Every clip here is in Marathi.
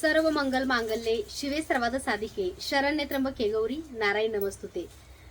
सर्व मंगल मांगल्ये शिवे सर्वाद साधिके. शरण्य त्र्यंबके गौरी नारायण नमस्तुते.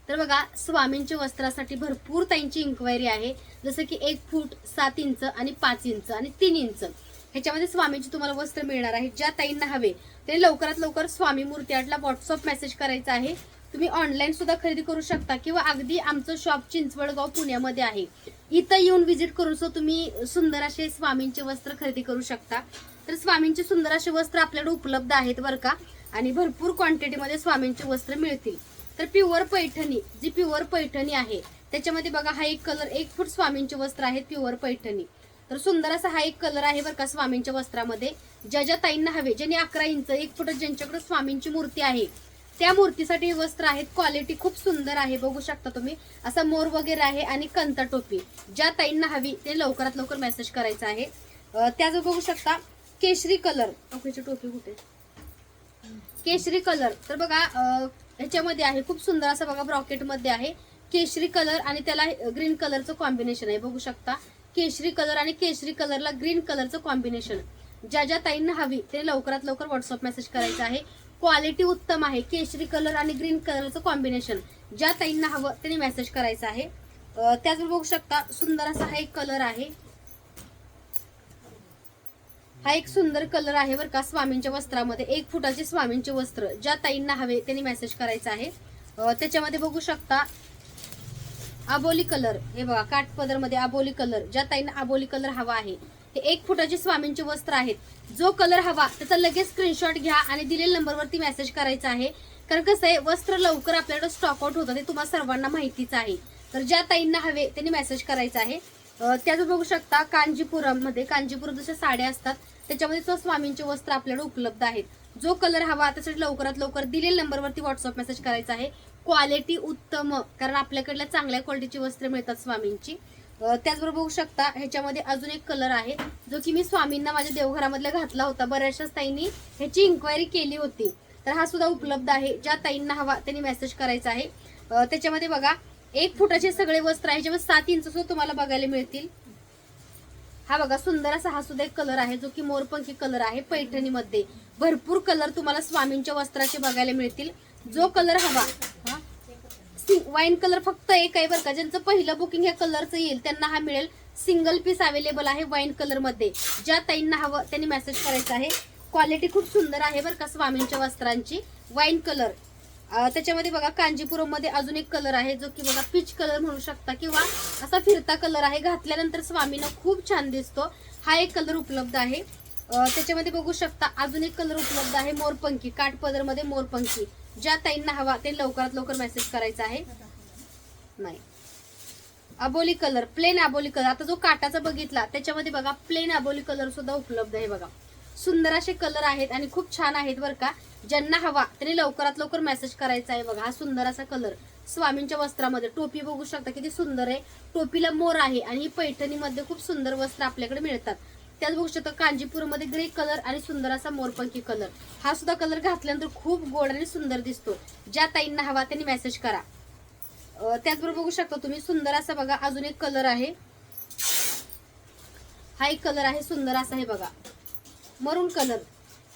तर बघा स्वामींच्या वस्त्रासाठी भरपूर ताईंची इन्क्वायरी आहे. जसं की एक फूट सात इंच आणि पाच इंच आणि तीन इंच. ह्याच्यामध्ये स्वामींची तुम्हाला वस्त्र मिळणार आहे. ज्या ताईंना हवे ते लवकरात लवकर स्वामी मूर्ती आर्टला व्हॉट्सअप मेसेज करायचा आहे. तुम्ही ऑनलाईन सुद्धा खरेदी करू शकता किंवा अगदी आमचं शॉप चिंचवडगाव पुण्यामध्ये आहे. इथं येऊन व्हिजिट करून सुद्धा तुम्ही सुंदर असे स्वामींचे वस्त्र खरेदी करू शकता. तर स्वामींचे सुंदर असे वस्त्र आपल्याकडे उपलब्ध आहेत बरं का? आणि भरपूर क्वांटिटीमध्ये स्वामींचे वस्त्र मिळतील. तर प्युअर पैठणी जी प्युअर पैठणी आहे त्याच्यामध्ये बघा हा एक कलर एक फूट स्वामींचे वस्त्र आहेत प्युअर पैठणी. तर सुंदर असा हा एक कलर आहे बरं का स्वामींच्या वस्त्रामध्ये. ज्या ज्या ताईंना हवे ज्यांनी अकरा इंच एक फूट ज्यांच्याकडे स्वामींची मूर्ती आहे त्या मूर्तीसाठी वस्त्र आहेत. क्वालिटी खूप सुंदर आहे बघू शकता तुम्ही. असा मोर वगैरे आहे आणि कंता टोपी ज्या ताईंना हवी ते लवकरात लवकर मेसेज करायचा आहे. अं, त्याच बघू शकता केशरी कलर. टोपी कुठे? केशरी कलर. तर बघा ह्याच्यामध्ये आहे खूप सुंदर असं बघा ब्रॉकेटमध्ये आहे. केशरी कलर आणि त्याला ग्रीन कलरचं कॉम्बिनेशन आहे बघू शकता. केशरी कलर आणि केशरी कलरला ग्रीन कलरचं कॉम्बिनेशन ज्या ज्या ताईंना हवी ते लवकरात लवकर व्हॉट्सअप मेसेज करायचं आहे. क्वालिटी उत्तम आहे केशरी कलर आणि ग्रीन कलरचं कॉम्बिनेशन ज्या ताईंना हवं त्यांनी मेसेज करायचं आहे. त्याचबरोबर बघू शकता सुंदर असा हा एक कलर आहे. हा एक सुंदर कलर आहे बरं का स्वामींच्या वस्त्रामध्ये. एक फुटाचे स्वामींचे वस्त्र ज्या ताईंना हवे त्यांनी मेसेज करायचा आहे. त्याच्यामध्ये बघू शकता आबोली कलर. हे बघा काठपदरमध्ये आबोली कलर. ज्या ताईंना आबोली कलर हवा आहे हे एक फुटाचे स्वामींचे वस्त्र आहेत. जो कलर हवा त्याचा लगेच स्क्रीनशॉट घ्या आणि दिलेल्या नंबरवरती मेसेज करायचा आहे. कारण कसं आहे वस्त्र लवकर आपल्याकडे स्टॉकआउट होतं ते तुम्हाला सर्वांना माहितीच आहे. तर ज्या ताईंना हवे त्यांनी मेसेज करायचा आहे. त्याच बघू शकता कांजीपुरममध्ये कांजीपुरम जशा साड्या असतात त्याच्यामध्ये सुद्धा स्वामींचे वस्त्र आपल्याकडे उपलब्ध आहेत. जो कलर हवा त्यासाठी लवकरात लवकर दिलेल्या नंबरवरती व्हॉट्सअप मेसेज करायचा आहे. क्वालिटी उत्तम कारण आपल्याकडल्या चांगल्या क्वालिटीची वस्त्र मिळतात स्वामींची. त्याचबरोबर बघू शकता ह्याच्यामध्ये अजून एक कलर आहे जो की मी स्वामींना माझ्या देवघरामधला घातला होता. बऱ्याचशाच ताईंनी ह्याची इन्क्वायरी केली होती. तर हा सुद्धा उपलब्ध आहे. ज्या ताईंना हवा त्यांनी मेसेज करायचा आहे. त्याच्यामध्ये बघा एक फुटाचे सगळे वस्त्र आहे जेव्हा सात इंच सुद्धा तुम्हाला बघायला मिळतील. हा बघा सुंदर असा हा सुद्धा एक कलर आहे जो की मोरपंखी कलर आहे पैठणीमध्ये. भरपूर कलर तुम्हाला स्वामींच्या वस्त्राचे बघायला मिळतील. जो कलर हवा वाईन कलर फक्त एक आहे बरं का ज्यांचं पहिलं बुकिंग ह्या कलरचं येईल त्यांना हा मिळेल. सिंगल पीस अवेलेबल आहे वाईन कलरमध्ये. ज्या ताईंना हवं त्यांनी मेसेज करायचा आहे. क्वालिटी खूप सुंदर आहे बरं का स्वामींच्या वस्त्रांची. वाईन कलर त्याच्यामध्ये बघा कांजीपुरममध्ये अजून एक कलर आहे जो की बघा पीच कलर म्हणू शकता किंवा असा फिरता कलर आहे. घातल्यानंतर स्वामीनं खूप छान दिसतो. हा एक कलर उपलब्ध आहे. त्याच्यामध्ये बघू शकता अजून एक कलर उपलब्ध आहे मोरपंखी काठपदरमध्ये मोरपंखी. ज्या ताईंना हवा ते लवकरात लवकर मेसेज करायचा आहे. नाही. अबोली कलर प्लेन अबोली कलर आता जो काटाचा बघितला त्याच्यामध्ये बघा प्लेन अबोली कलर सुद्धा उपलब्ध आहे बघा. सुंदर असे कलर आहेत आणि खूप छान आहेत बरं का. ज्यांना हवा त्यांनी लवकरात लवकर मेसेज करायचा आहे बघा. हा सुंदर असा कलर स्वामींच्या वस्त्रामध्ये टोपी बघू शकता किती सुंदर आहे. टोपीला मोर आहे आणि ही पैठणीमध्ये खूप सुंदर वस्त्र आपल्याकडे मिळतात. त्याच बघू शकता कांजीपूरमध्ये ग्रे कलर आणि सुंदर असा मोरपंखी कलर हा सुद्धा कलर घातल्यानंतर खूप गोड आणि सुंदर दिसतो. ज्या ताईंना हवा त्यांनी मेसेज करा. त्याचबरोबर बघू शकता तुम्ही सुंदर असा बघा अजून एक कलर आहे. हा एक कलर आहे सुंदर असा आहे बघा. मरून कलर.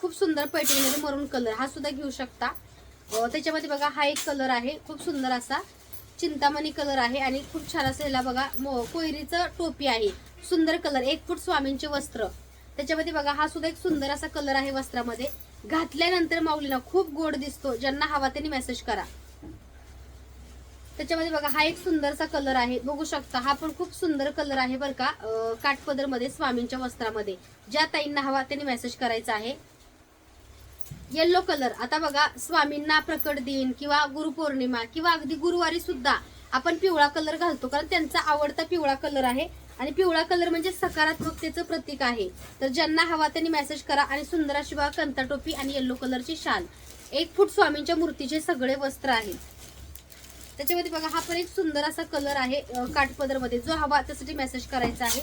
खूप सुंदर पैठणीमध्ये मरून कलर. हा सुद्धा घेऊ शकता. त्याच्यामध्ये बघा हा एक कलर आहे. खूप सुंदर असा चिंतामणी कलर आहे आणि खूप छान असं ह्याला बघा मो- कोयरीचं टोपी आहे. सुंदर कलर. एक फूट स्वामींचे वस्त्र. त्याच्यामध्ये बघा हा सुद्धा एक सुंदर असा कलर आहे वस्त्रामध्ये. घातल्यानंतर माऊलीना खूप गोड दिसतो. ज्यांना हवा त्यांनी मेसेज करा. त्याच्यामध्ये बघा हा एक सुंदरसा कलर आहे. बघू शकता हा पण खूप सुंदर कलर आहे बरं का काठपदरमध्ये स्वामींच्या वस्त्रामध्ये. ज्या ताईंना हवा त्यांनी मेसेज करायचा आहे. येल्लो कलर आता बघा स्वामींना प्रकट दिन किंवा गुरुपौर्णिमा किंवा अगदी गुरुवारी सुद्धा आपण पिवळा कलर घालतो कारण त्यांचा आवडता पिवळा कलर आहे. आणि पिवळा कलर म्हणजे सकारात्मकतेचं प्रतीक आहे. तर ज्यांना हवा त्यांनी मेसेज करा आणि सुंदर अशी बघा कंता टोपी आणि येल्लो कलरची शाल. एक फूट स्वामींच्या मूर्तीचे सगळे वस्त्र आहेत त्याच्यामध्ये बघा हा पण एक सुंदर असा कलर आहे काठपदरमध्ये. जो हवा त्यासाठी मेसेज करायचा आहे.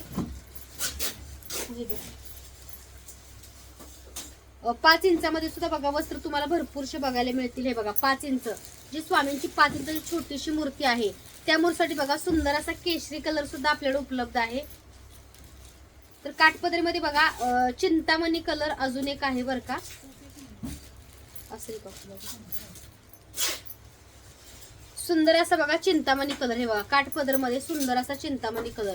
पाच इंचामध्ये सुद्धा बघा वस्त्र तुम्हाला भरपूरशे बघायला मिळतील. हे बघा पाच इंच. जी स्वामींची पाच इंचाची छोटीशी मूर्ती आहे त्या मूर्तीसाठी बघा सुंदर असा केशरी कलर सुद्धा आपल्याकडे उपलब्ध आहे. तर काठपदरीमध्ये बघा चिंतामणी कलर अजून एक आहे बरं का. असेल का सुंदर असा बघा चिंतामणी कलर हे बघा. काठपदरमध्ये सुंदर असा चिंतामणी कलर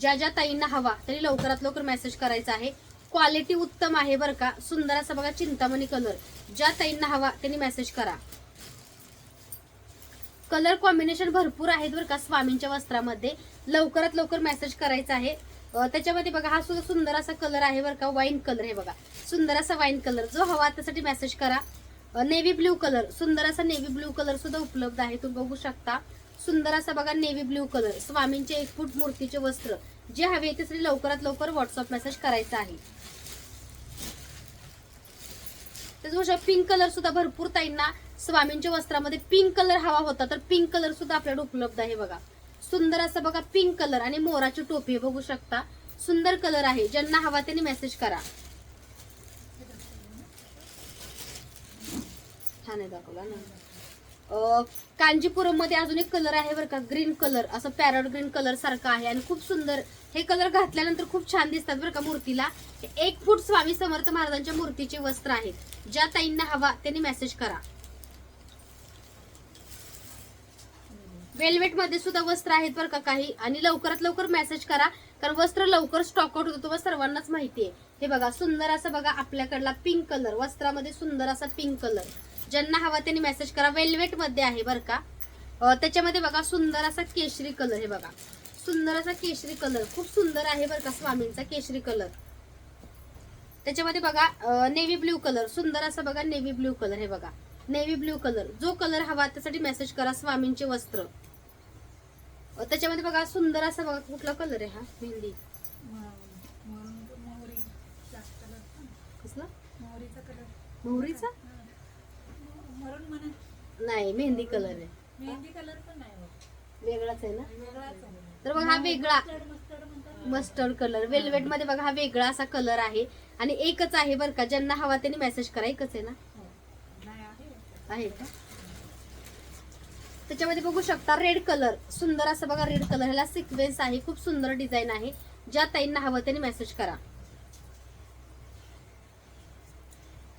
ज्या ज्या ताईंना हवा तरी लवकरात लवकर मेसेज करायचा आहे. क्वालिटी उत्तम आहे बरं का. सुंदर असा बघा चिंतामणी कलर ज्या ताईंना हवा त्यांनी मेसेज करा. कलर कॉम्बिनेशन भरपूर आहेत बरं का स्वामींच्या वस्त्रामध्ये. लवकरात लवकर मेसेज करायचा आहे. त्याच्यामध्ये बघा हा सुद्धा सुंदर असा कलर आहे बरं का वाईन कलर हे बघा. सुंदर असा वाईन कलर जो हवा त्यासाठी मेसेज करा. नेव्ही ब्ल्यू कलर सुंदर असा नेव्ही ब्ल्यू कलर सुद्धा उपलब्ध आहे. तुम्ही बघू शकता. सुंदर असा बघा नेव्ही ब्ल्यू कलर स्वामींचे एक फूट मूर्तीचे वस्त्र. जे हवे त्यासाठी लवकरात लवकर व्हॉट्सअप मेसेज करायचा आहे. त्याचबरोबर पिंक कलर सुद्धा भरपूर ताईंना स्वामींच्या वस्त्रामध्ये पिंक कलर हवा होता. तर पिंक कलर सुद्धा आपल्याकडे उपलब्ध आहे बघा. सुंदर असं बघा पिंक कलर आणि मोराची टोपी. बघू शकता. सुंदर कलर आहे. ज्यांना हवा त्यांनी मेसेज करा. छान आहे दाखवला ना. कांजीपुरममध्ये अजून एक कलर आहे बरं का ग्रीन कलर असं पॅरट ग्रीन कलर सारखं आहे आणि खूप सुंदर. हे कलर घातल्यानंतर खूप छान दिसतात बरं का मूर्तीला. एक फूट स्वामी समर्थ महाराजांच्या मूर्तीचे वस्त्र आहेत ज्या ताईंना हवा त्यांनी मेसेज करा. वेल्वेटमध्ये सुद्धा वस्त्र आहेत बरं का काही. आणि लवकरात लवकर मेसेज करा. कारण वस्त्र लवकर स्टॉकआउट होतो तुम्हाला सर्वांनाच माहिती आहे. हे बघा सुंदर असं बघा आपल्याकडला पिंक कलर वस्त्रामध्ये सुंदर असा पिंक कलर ज्यांना हवा त्यांनी मेसेज करा. वेल्वेटमध्ये आहे बरं का. त्याच्यामध्ये बघा सुंदर असा केशरी कलर हे बघा. सुंदर असा केशरी कलर खूप सुंदर आहे बरं का स्वामींचा केशरी कलर त्याच्यामध्ये बघा नेव्ही ब्ल्यू कलर सुंदर असा बघा नेव्ही ब्ल्यू कलर हे बघा. नेव्ही ब्ल्यू कलर जो कलर हवा त्यासाठी मेसेज करा स्वामींचे वस्त्र. त्याच्यामध्ये बघा सुंदर असा बघा कुठला कलर आहे हा? मेहंदी. कसला? मोहरीचा? मरून म्हणा. नाही मेहंदी कलर आहे. मेहंदी कलर पण नाही होत. वेगळाच आहे ना? वेगळाच आहे. तर बघा हा वेगळा. मस्टर्ड मस्टर्ड म्हणतात मस्टर्ड कलर वेल्वेटमध्ये बघा हा वेगळा असा कलर आहे. आणि एकच आहे बरं का ज्यांना हवा त्यांनी मेसेज करा. एकच आहे ना? हो. नाही आहे आहे का? त्याच्यामध्ये बघू शकता रेड कलर सुंदर असं बघा रेड कलर ह्याला सिक्वेन्स आहे. खूप सुंदर डिझाईन आहे. ज्या ताईंना हवं त्यांनी मेसेज करा.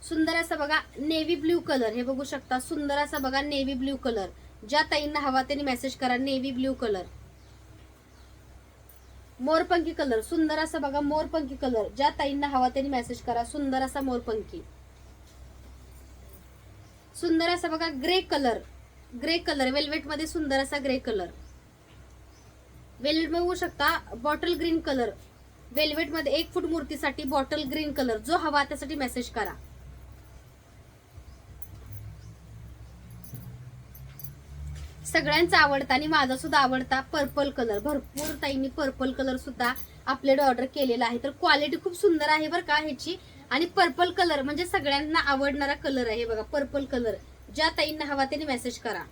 सुंदर असं बघा नेव्ही ब्ल्यू कलर हे बघू शकता सुंदर असा बघा नेव्ही ब्ल्यू कलर ज्या ताईंना हवा त्यांनी मेसेज करा नेव्ही ब्ल्यू कलर मोरपंखी कलर सुंदर असा बघा मोरपंखी कलर ज्या ताईंना हवा त्यांनी मेसेज करा सुंदर असा मोरपंखी. सुंदर असा बघा ग्रे कलर ग्रे कलर वेल्वेटमध्ये सुंदर असा ग्रे कलर वेल्वेट बघू शकता बॉटल ग्रीन कलर वेल्वेटमध्ये एक फूट मूर्तीसाठी बॉटल ग्रीन कलर जो हवा त्यासाठी मेसेज करा. सगळ्यांचा आवडता आणि माझा सुद्धा आवडता. पर्पल कलर भरपूर ताईंनी पर्पल कलर सुद्धा आपल्याकडे ऑर्डर केलेला आहे. तर क्वालिटी खूप सुंदर आहे बरं का ह्याची. आणि पर्पल कलर म्हणजे सगळ्यांना आवडणारा कलर आहे बघा पर्पल कलर ज्या ताईंना हवा त्यांनी मेसेज करा.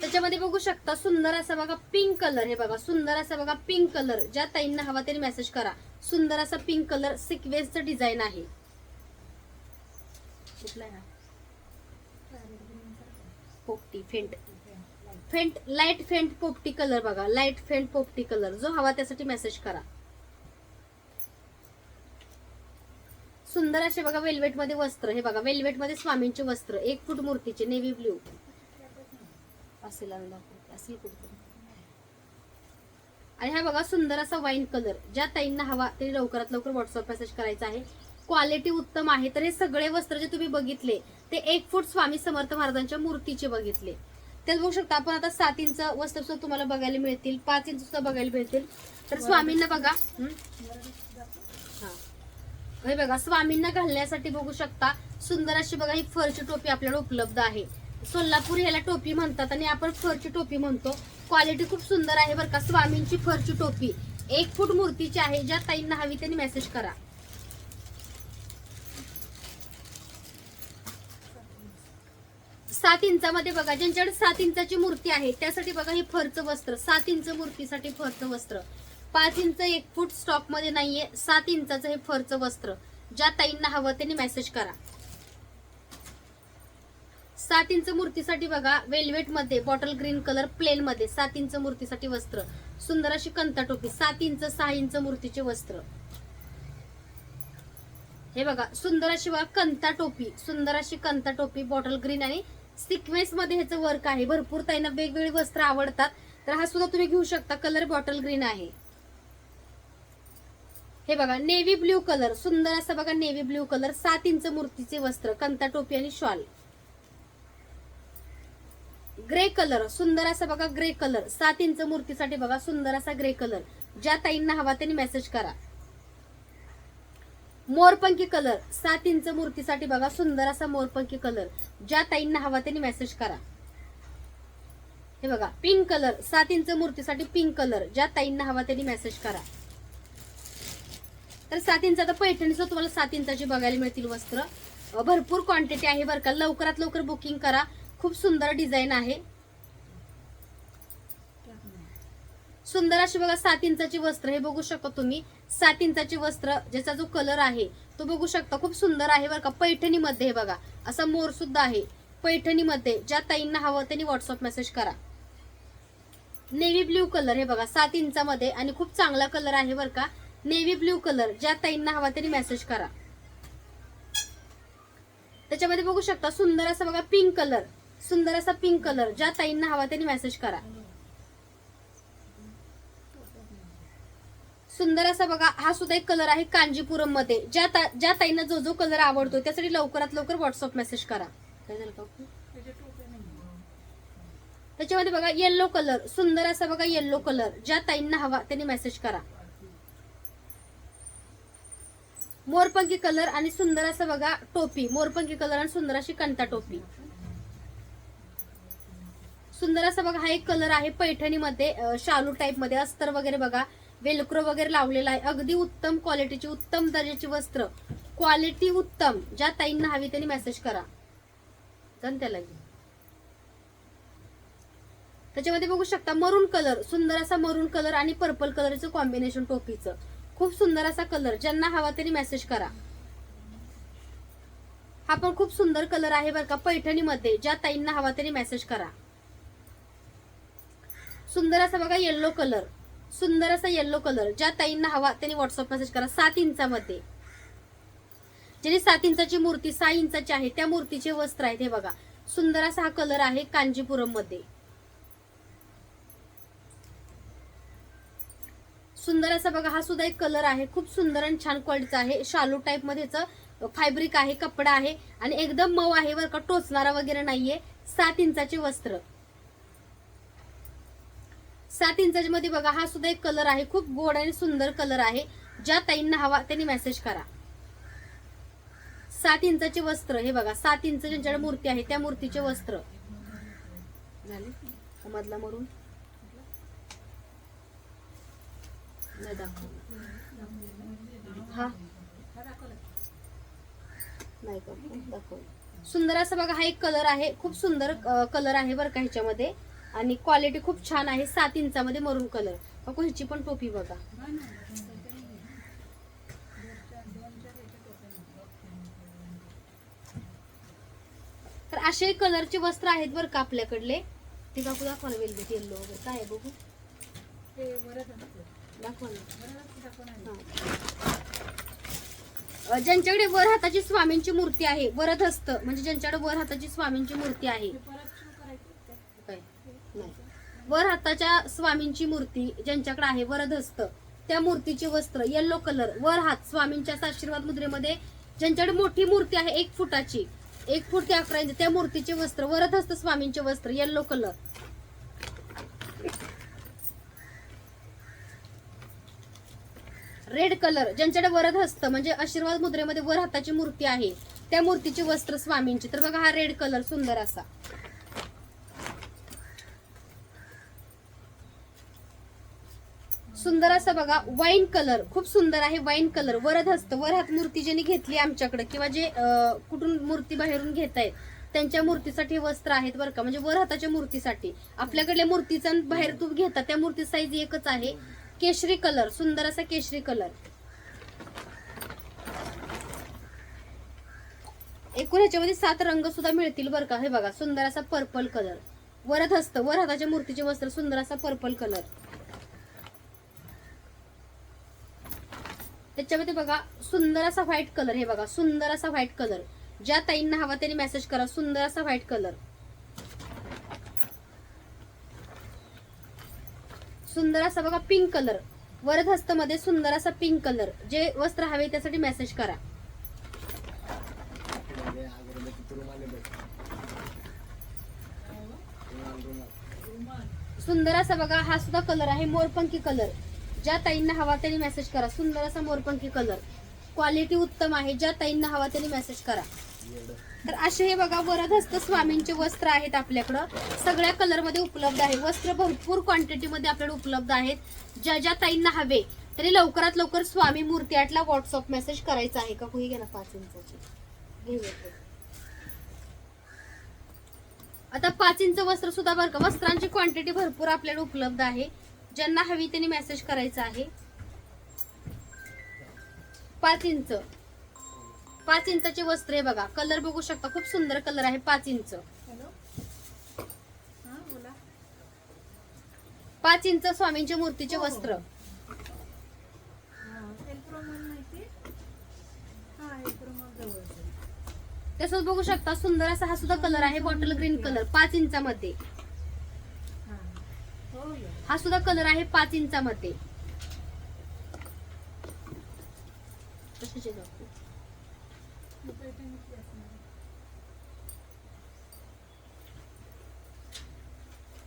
त्याच्यामध्ये बघू शकता सुंदर असा बघा पिंक कलर हे बघा सुंदर असा बघा पिंक कलर ज्या ताईंना हवा त्यांनी मेसेज करा. सुंदर असा पिंक कलर सिक्वेन्सचं डिझाईन आहे. कुठला आहे पोपटी फेंट. फेंट लाइट फेंट पोपटी कलर बघा. लाइट फेंट पोपटी कलर जो हवा त्यासाठी मेसेज करा. सुंदर असे बघा वेल्वेटमध्ये वस्त्र. हे बघा वेल्वेटमध्ये स्वामींचे वस्त्र. एक फूट मूर्तीचे नेव्ही ब्ल्यू असेल आणि असेल आणि हा बघा सुंदर असा वाईन कलर ज्या ताईंना हवा ते लवकरात लवकर व्हॉट्सअप मेसेज करायचा आहे. क्वालिटी उत्तम आहे. तर हे सगळे वस्त्र जे तुम्ही बघितले ते एक फूट स्वामी समर्थ महाराजांच्या मूर्तीचे बघितले. ते बघू शकता आपण आता सात इंच वस्त्र सुद्धा तुम्हाला बघायला मिळतील पाच इंच सुद्धा बघायला मिळतील. तर स्वामींना बघा. हं? हा. हे बघा स्वामींना घालण्यासाठी बघू शकता सुंदर अशी बघा ही फरची टोपी आपल्याला उपलब्ध आहे. सोलापूर ह्याला टोपी म्हणतात आणि आपण फरची टोपी म्हणतो. क्वालिटी खूप सुंदर आहे बरं का स्वामींची फरची टोपी. एक फूट मूर्तीची आहे ज्या ताईंना हवी त्यांनी मेसेज करा. सात इंचामध्ये बघा ज्यांच्याकडे सात इंचाची मूर्ती आहे त्यासाठी बघा हे फरचं वस्त्र. सात इंच मूर्तीसाठी फरचं वस्त्र. पाच इंच एक फूट स्टॉकमध्ये नाहीये सात इंचाचं हे फरचं वस्त्र. ज्या ताईंना हवं त्यांनी मेसेज करा. सात इंच मूर्तीसाठी बघा वेल्वेटमध्ये बॉटल ग्रीन कलर प्लेन मध्ये सात इंच मूर्तीसाठी वस्त्र. सुंदर अशी कंता टोपी सात इंच सहा इंच मूर्तीचे वस्त्र. हे बघा सुंदर अशी बघा कंता टोपी सुंदर अशी कंता टोपी बॉटल ग्रीन आणि सिक्वेन्समध्ये ह्याचं वर्क आहे. भरपूर त्यांना वेगवेगळी वस्त्र आवडतात. तर हा सुद्धा तुम्ही घेऊ शकता. कलर बॉटल ग्रीन आहे. हे बघा नेव्ही ब्ल्यू कलर सुंदर असा बघा नेव्ही ब्ल्यू कलर सात इंच मूर्तीचे वस्त्र. कंता टोपी आणि शॉल ग्रे कलर सुंदर असा बघा ग्रे कलर सात इंच मूर्तीसाठी बघा सुंदर असा ग्रे कलर ज्या ताईंना हवा त्यांनी मेसेज करा. मोरपंखी कलर. सात इंच मूर्तीसाठी बघा सुंदर असा मोरपंखी कलर. ज्या ताईंना हवा त्यांनी मेसेज करा. हे बघा पिंक कलर. सात इंच मूर्तीसाठी पिंक कलर. ज्या ताईंना हवा त्यांनी मेसेज करा. तर सात इंच आता पैठणीचं तुम्हाला सात इंचाची बघायला मिळतील वस्त्र. भरपूर क्वांटिटी आहे बरं का. लवकरात लवकर बुकिंग करा. खूप सुंदर डिझाईन आहे. सुंदर अशी बघा सात इंचाची वस्त्र हे बघू शकता तुम्ही. सात इंचाचे वस्त्र ज्याचा जो कलर आहे तो बघू शकता. खूप सुंदर आहे बरं का. पैठणीमध्ये हे बघा असा मोर सुद्धा आहे. पैठणीमध्ये ज्या ताईंना हवं त्यांनी व्हॉट्सअप मेसेज करा. नेव्ही ब्ल्यू कलर हे बघा सात इंचामध्ये आणि खूप चांगला कलर आहे बरं का. नेव्ही ब्ल्यू कलर ज्या ताईंना हवा त्यांनी मेसेज करा. त्याच्यामध्ये बघू शकता सुंदर असा बघा पिंक कलर सुंदर असा पिंक कलर ज्या ताईंना हवा त्यांनी मेसेज करा. सुंदर असा बघा हा सुद्धा एक कलर आहे कांजीपुरममध्ये ज्या ता- ज्या ताईंना जो जो कलर आवडतो त्यासाठी लवकरात लवकर व्हॉट्सअप मेसेज करा. काय झालं त्याच्यामध्ये बघा येल्लो कलर सुंदर असा बघा येल्लो कलर ज्या ताईंना हवा त्यांनी मेसेज करा. मोरपंखी कलर आणि सुंदर असं बघा टोपी. मोरपंखी कलर आणि सुंदर अशी कंता टोपी. सुंदर असा बघा हा एक कलर आहे पैठणीमध्ये शालू टाईपमध्ये. अस्तर वगैरे बघा. वेलक्रो वगैरे लावलेला आहे. अगदी उत्तम क्वालिटीची उत्तम दर्जाची वस्त्र. क्वालिटी उत्तम. ज्या ताईंना हवी त्यांनी मेसेज करा. जण त्याला त्याच्यामध्ये बघू शकता मरून कलर सुंदर असा मरून कलर आणि पर्पल कलरचं कॉम्बिनेशन टोपीचं. खूप सुंदर असा कलर ज्यांना हवा त्यांनी मेसेज करा. हा पण खूप सुंदर कलर आहे बरं का पैठणीमध्ये. ज्या ताईंना हवा त्यांनी मेसेज करा. सुंदर असा बघा येल्लो कलर सुंदर असा येल्लो कलर ज्या ताईंना हवा त्यांनी व्हॉट्सअप मेसेज करा. सात इंचामध्ये. ज्याने सात इंचाची मूर्ती सहा इंचाची आहे त्या मूर्तीचे वस्त्र आहेत. हे बघा. सुंदर असा हा कलर आहे कांजीपुरममध्ये सुंदर असा बघा हा सुद्धा एक कलर आहे. खूप सुंदर आणि छान क्वालिटीचा आहे. शालू टाईप मध्येच फॅब्रिक आहे कपडा आहे. आणि एकदम मऊ आहे बरं का टोचणारा वगैरे नाहीये. सात इंचाचे वस्त्र. सात इंचाच्या मध्ये बघा हा सुद्धा एक कलर आहे. खूप गोड आणि सुंदर कलर आहे. ज्या ताईंना हवा त्यांनी मेसेज करा. सात इंचाचे वस्त्र हे बघा सात इंच ज्यांच्याकडे मूर्ती आहे त्या मूर्तीचे वस्त्र. झाले? मधला मरून नाही हा. नाही सुंदर असं बघा हा एक कलर आहे. खूप सुंदर कलर आहे बरं का ह्याच्यामध्ये. आणि क्वालिटी खूप छान आहे. सात इंचामध्ये मरून कलर बघू ह्याची पण टोपी बघा. तर असे कलरचे वस्त्र आहेत बरं का आपल्याकडले. ते काकू दाखवा ना वेलवेट येल्लो वगैरे. काय आहे बघू. दाखवा ना. अ, ज्यांच्याकडे वर हाताची स्वामींची मूर्ती आहे वरद हस्त म्हणजे ज्यांच्याकडे वर हाताची स्वामींची मूर्ती आहे? नाही. वर हाताच्या स्वामींची मूर्ती ज्यांच्याकडे आहे वरद हस्त त्या मूर्तीचे वस्त्र येल्लो कलर वर हात स्वामींच्या आशीर्वाद मुद्रेमध्ये ज्यांच्याकडे मोठी मूर्ती आहे एक फुटाची एक फूट ते अकरा इंच त्या मूर्तीचे वस्त्र वरद हस्त स्वामींचे वस्त्र येल्लो कलर रेड कलर ज्यांच्याकडे वरद हस्त म्हणजे आशीर्वाद मुद्रेमध्ये वर हाताची मूर्ती आहे त्या मूर्तीचे वस्त्र स्वामींचे. तर बघा हा रेड कलर सुंदर असा. सुंदर असा बघा वाईन कलर खूप सुंदर आहे वाईन कलर वरद हस्त वर हात मूर्ती ज्यांनी घेतली आमच्याकडे किंवा जे कुठून मूर्ती बाहेरून घेत आहेत त्यांच्या मूर्तीसाठी वस्त्र आहेत बरं का. म्हणजे वर हाताच्या मूर्तीसाठी. आपल्याकडल्या मूर्तीचा आणि बाहेर तू घेतात त्या मूर्ती साईज एकच आहे. केशरी कलर सुंदर असा केशरी कलर एकूण ह्याच्यामध्ये सात रंग सुद्धा मिळतील बरं का. हे बघा सुंदर असा पर्पल कलर वरद हस्त वर हाताच्या मूर्तीचे वस्त्र सुंदर असा पर्पल कलर त्याच्यामध्ये बघा सुंदर असा व्हाईट कलर हे बघा सुंदर असा व्हाईट कलर ज्या ताईंना हवा त्यांनी मेसेज करा सुंदर असा व्हाईट कलर सुंदर असा बघा पिंक कलर वरद हस्त मध्ये सुंदर असा पिंक कलर जे वस्त्र हवे त्यासाठी मेसेज करा. सुंदर असा बघा हा सुद्धा कलर आहे मोरपंखी कलर ज्या ताईंना हवा त्यांनी मेसेज करा. सुंदर असा मोरपंखी कलर क्वालिटी उत्तम आहे. ज्या ताईंना हवा त्यांनी मेसेज करा. तर असे हे बघा वरदहस्त स्वामींचे वस्त्र आहेत आपल्याकडं. सगळ्या कलरमध्ये उपलब्ध आहे. वस्त्र भरपूर क्वांटिटीमध्ये आपल्याकडे उपलब्ध आहेत. ज्या ज्या ताईंना हवे तरी लवकरात लवकर स्वामी मूर्ती आठला व्हॉट्सअप मेसेज करायचा आहे का? कुही गेला पाच इंचाची. आता पाच इंच वस्त्र सुद्धा बरं का? वस्त्रांची क्वांटिटी भरपूर आपल्याकडे उपलब्ध आहे. ज्यांना हवी त्यांनी मेसेज करायचा आहे. पाच इंच. पाच इंचाचे वस्त्र आहे बघा. कलर बघू शकता. खूप सुंदर कलर आहे पाच इंच. पाच इंच स्वामींच्या मूर्तीचे हो, हो. वस्त्र. तसंच बघू शकता सुंदर असा हा सुद्धा कलर आहे बॉटल ग्रीन कलर पाच इंचामध्ये. हा सुद्धा कलर आहे पाच इंचामध्ये.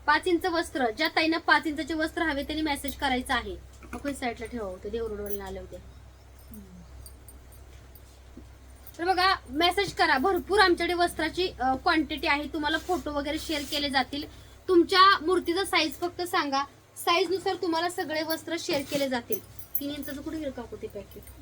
पाच इंच वस्त्र ज्या ताईनं पाच इंचाचे वस्त्र हवे त्यांनी मेसेज करायचा आहे. आपण साईडला ठेवा होते देवरोडवरून आले होते. तर बघा मेसेज करा. भरपूर आमच्याकडे वस्त्राची क्वांटिटी आहे. तुम्हाला फोटो वगैरे शेअर केले जातील. तुमच्या मूर्तीचा साईज फक्त सांगा. साईजनुसार तुम्हाला सगळे वस्त्र शेअर केले जातील. तीन इंचाचं कुठे गेलं काकू ते पॅकेट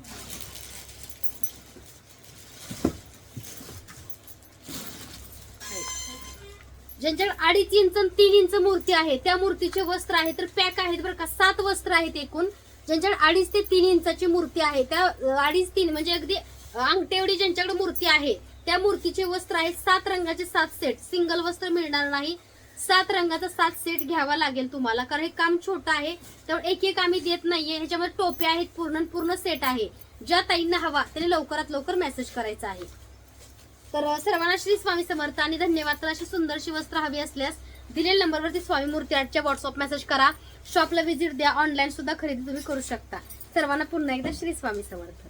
ज्यांच्याकडे अडीच इंच आणि तीन इंच मूर्ती आहे त्या मूर्तीचे वस्त्र आहे तर पॅक आहेत बरं का. सात वस्त्र आहेत एकूण. ज्यांच्याकडे अडीच ते तीन इंचाची मूर्ती आहे त्या अडीच तीन म्हणजे अगदी अंगठेवडी ज्यांच्याकडे मूर्ती आहे त्या मूर्तीचे वस्त्र आहेत सात रंगाचे सात सेट सिंगल वस्त्र मिळणार नाही. सात रंगाचा सात सेट घ्यावा लागेल तुम्हाला. कारण हे काम छोटं आहे त्यामुळे एक एक आम्ही देत नाहीये. ह्याच्यामध्ये टोपे आहेत पूर्ण पूर्ण सेट आहे. ज्या ताईंना हवा त्याने लवकरात लवकर मेसेज करायचा आहे. तर सर्वांना श्री स्वामी समर्थ आणि धन्यवाद. तर अशी सुंदरशी वस्त्र हवी असल्यास दिलेल्या नंबरवरती स्वामी मूर्ती आठच्या व्हॉट्सअप मेसेज करा. शॉपला व्हिजिट द्या. ऑनलाईन सुद्धा खरेदी तुम्ही करू शकता. सर्वांना पुन्हा एकदा श्री स्वामी समर्थ.